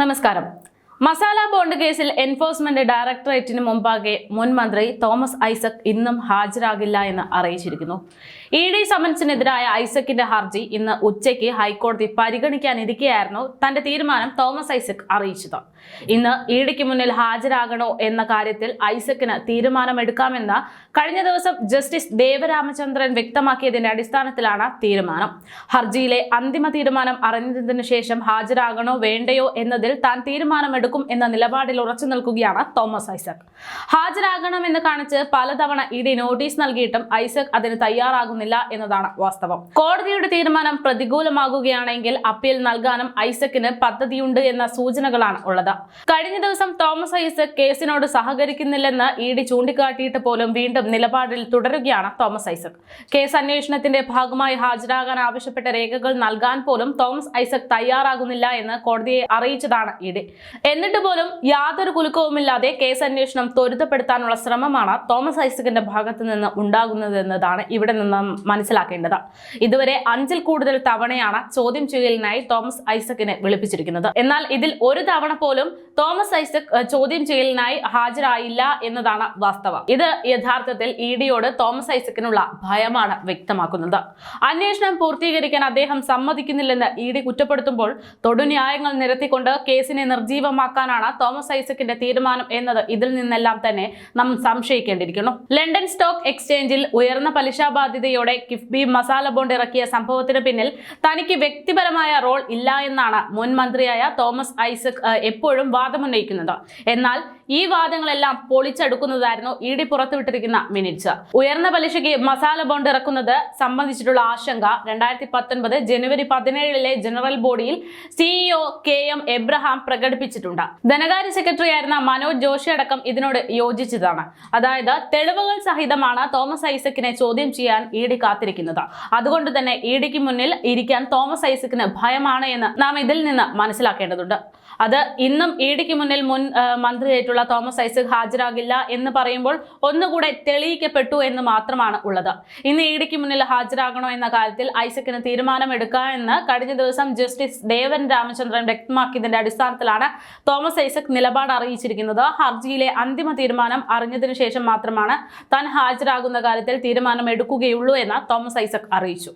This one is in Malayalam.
നമസ്കാരം മസാല ബോണ്ട് കേസിൽ എൻഫോഴ്സ്മെന്റ് ഡയറക്ടറേറ്റിന് മുമ്പാകെ മുൻ മന്ത്രി തോമസ് ഐസക് ഇന്നും ഹാജരാകില്ല എന്ന് അറിയിച്ചിരിക്കുന്നു. ഇ ഡി സമൻസിനെതിരായ ഐസക്കിന്റെ ഹർജി ഇന്ന് ഉച്ചയ്ക്ക് ഹൈക്കോടതി പരിഗണിക്കാനിരിക്കെയായിരുന്നു തന്റെ തീരുമാനം തോമസ് ഐസക് അറിയിച്ചത്. ഇന്ന് ഇ ഡിക്ക് മുന്നിൽ ഹാജരാകണോ എന്ന കാര്യത്തിൽ ഐസക്കിന് തീരുമാനമെടുക്കാമെന്ന് കഴിഞ്ഞ ദിവസം ജസ്റ്റിസ് ദേവരാമചന്ദ്രൻ വ്യക്തമാക്കിയതിന്റെ അടിസ്ഥാനത്തിലാണ് തീരുമാനം. ഹർജിയിലെ അന്തിമ തീരുമാനം അറിഞ്ഞതിനു ശേഷം ഹാജരാകണോ വേണ്ടയോ എന്നതിൽ താൻ തീരുമാനമെടുക്കും എന്ന നിലപാടിൽ ഉറച്ചു നിൽക്കുകയാണ് തോമസ് ഐസക്. ഹാജരാകണമെന്ന് കാണിച്ച് പലതവണ ഇഡി നോട്ടീസ് നൽകിയിട്ടും ഐസക് അതിന് തയ്യാറാകുന്നില്ല എന്നതാണ് വാസ്തവം. കോടതിയുടെ തീരുമാനം പ്രതികൂലമാകുകയാണെങ്കിൽ അപ്പീൽ നൽകാനും ഐസക്കിന് പദ്ധതിയുണ്ട് എന്ന സൂചനകളാണ് ഉള്ളത്. കഴിഞ്ഞ ദിവസം തോമസ് ഐസക് കേസിനോട് സഹകരിക്കുന്നില്ലെന്ന് ഇഡി ചൂണ്ടിക്കാട്ടിയിട്ട് പോലും വീണ്ടും നിലപാടിൽ തുടരുകയാണ് തോമസ് ഐസക്. കേസ് അന്വേഷണത്തിന്റെ ഭാഗമായി ഹാജരാകാൻ ആവശ്യപ്പെട്ട രേഖകൾ നൽകാൻ പോലും തോമസ് ഐസക് തയ്യാറാകുന്നില്ല എന്ന് കോടതിയെ അറിയിച്ചതാണ് ഇഡി ഡി. എന്നിട്ട് പോലും യാതൊരു കുലുക്കവുമില്ലാതെ കേസ് അന്വേഷണം ത്വരിതപ്പെടുത്താനുള്ള ശ്രമമാണ് തോമസ് ഐസക്കിന്റെ ഭാഗത്ത് നിന്ന് ഉണ്ടാകുന്നത് എന്നതാണ് ഇവിടെ നിന്ന് മനസ്സിലാക്കേണ്ടത്. ഇതുവരെ അഞ്ചിൽ കൂടുതൽ തവണയാണ് ചോദ്യം ചെയ്യലിനായി തോമസ് ഐസക്കിനെ വിളിപ്പിച്ചിരിക്കുന്നത്. എന്നാൽ ഇതിൽ ഒരു തവണ പോലും തോമസ് ഐസക് ചോദ്യം ചെയ്യലിനായി ഹാജരായില്ല എന്നതാണ് വാസ്തവം. ഇത് യഥാർത്ഥത്തിൽ ഇ ഡിയോട് തോമസ് ഐസക്കിനുള്ള ഭയമാണ് വ്യക്തമാക്കുന്നത്. അന്വേഷണം പൂർത്തീകരിക്കാൻ അദ്ദേഹം സമ്മതിക്കുന്നില്ലെന്ന് ഇ ഡി കുറ്റപ്പെടുത്തുമ്പോൾ തൊടുന്യായങ്ങൾ നിരത്തിക്കൊണ്ട് കേസിനെ നിർജീവമാക്കാനാണ് തോമസ് ഐസക്കിന്റെ തീരുമാനം എന്നത് ഇതിൽ നിന്നെല്ലാം തന്നെ നാം സംശയിക്കേണ്ടിയിരിക്കുന്നു. ലണ്ടൻ സ്റ്റോക്ക് എക്സ്ചേഞ്ചിൽ ഉയർന്ന പലിശ ബാധ്യതയോടെ കിഫ്ബി മസാല ബോണ്ട് ഇറക്കിയ സംഭവത്തിന് പിന്നിൽ തനിക്ക് വ്യക്തിപരമായ റോൾ ഇല്ല എന്നാണ് മുൻ മന്ത്രിയായ തോമസ് ഐസക് എപ്പോഴും വാദമുന്നയിക്കുന്നത്. എന്നാൽ ഈ വാദങ്ങളെല്ലാം പൊളിച്ചെടുക്കുന്നതായിരുന്നു ഇ ഡി പുറത്തുവിട്ടിരിക്കുന്ന മിനിറ്റ്സ് ഉയർന്ന പലിശയ്ക്ക് മസാല ബോണ്ട് ഇറക്കുന്നത് സംബന്ധിച്ചിട്ടുള്ള ആശങ്ക രണ്ടായിരത്തി പത്തൊൻപത് ജനുവരി പതിനേഴിലെ ജനറൽ ബോഡിയിൽ സിഇഒ കെ എം എബ്രഹാം പ്രകടിപ്പിച്ചിട്ടുണ്ട്. ധനകാര്യ സെക്രട്ടറി ആയിരുന്ന മനോജ് ജോഷി അടക്കം ഇതിനോട് യോജിച്ചതാണ്. അതായത് തെളിവുകൾ സഹിതമാണ് തോമസ് ഐസക്കിനെ ചോദ്യം ചെയ്യാൻ ഇ ഡി കാത്തിരിക്കുന്നത്. അതുകൊണ്ട് തന്നെ ഇ ഡിക്ക് മുന്നിൽ ഇരിക്കാൻ തോമസ് ഐസക്കിന് ഭയമാണ് എന്ന് നാം ഇതിൽ നിന്ന് മനസ്സിലാക്കേണ്ടതുണ്ട്. അത് ഇന്നും ഇ ഡിക്ക് മുന്നിൽ മുൻ ആ, മന്ത്രിയായിട്ടുള്ള തോമസ് ഐസക് ഹാജരാകില്ല എന്ന് പറയുമ്പോൾ ഒന്നുകൂടെ തെളിയിക്കപ്പെട്ടു എന്ന് മാത്രമാണ് ഉള്ളത്. ഇന്ന് ഇ ഡിക്ക് മുന്നിൽ ഹാജരാകണോ എന്ന കാര്യത്തിൽ ഐസക്കിന് തീരുമാനമെടുക്കാം എന്ന് കഴിഞ്ഞ ദിവസം ജസ്റ്റിസ് ദേവൻ രാമചന്ദ്രൻ വ്യക്തമാക്കിയതിന്റെ അടിസ്ഥാനത്തിലാണ് തോമസ് ഐസക് നിലപാട് അറിയിച്ചിരിക്കുന്നത്. ഹർജിയിലെ അന്തിമ തീരുമാനം അറിഞ്ഞതിനു ശേഷം മാത്രമാണ് താൻ ഹാജരാകുന്ന കാര്യത്തിൽ തീരുമാനം എടുക്കുകയുള്ളൂ എന്ന് തോമസ് ഐസക് അറിയിച്ചു.